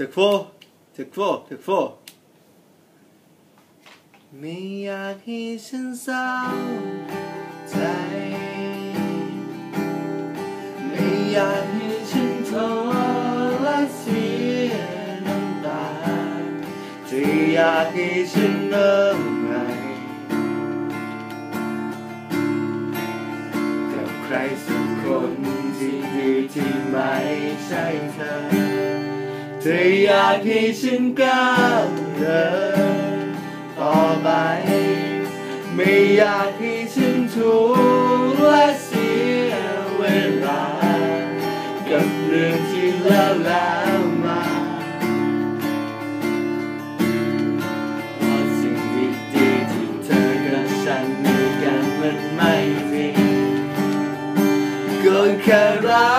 Take four Take four Take four ไม่อยากให้ฉันเศร้าใจ ไม่อยากให้ฉันท้อและเสียน้ำตาจะอยากให้ฉันเริ่มใหม่กับใครสักคนที่ดีที่ไม่ใช่เธอ เธออยากให้ฉันก้าวเดินต่อไป ไม่อยากให้ฉันทุกข์และเสียเวลา กับเรื่องที่แล้วแล้วมาเพราะสิ่งดีๆที่เธอกับฉันมีกันมันไม่จริงก็แค่รั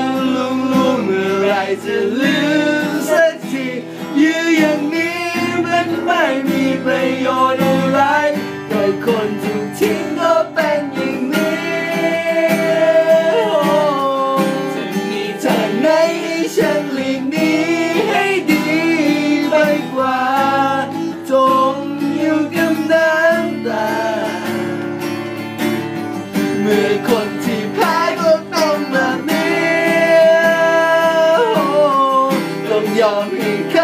กลุงลุงเมื่อไรจะลื ไม่มีประโยชน์อะไรก็คนถูกทิ้งก็เป็นอย่างนี้โอ้จะมีทางไหนให้ฉันหลีกหนีให้ดีไปกว่าจมอยู่กับน้ำตาเมื่อคนที่แพ้ก็ต้องแบบนี้ต้องยอมให้เขาเข้า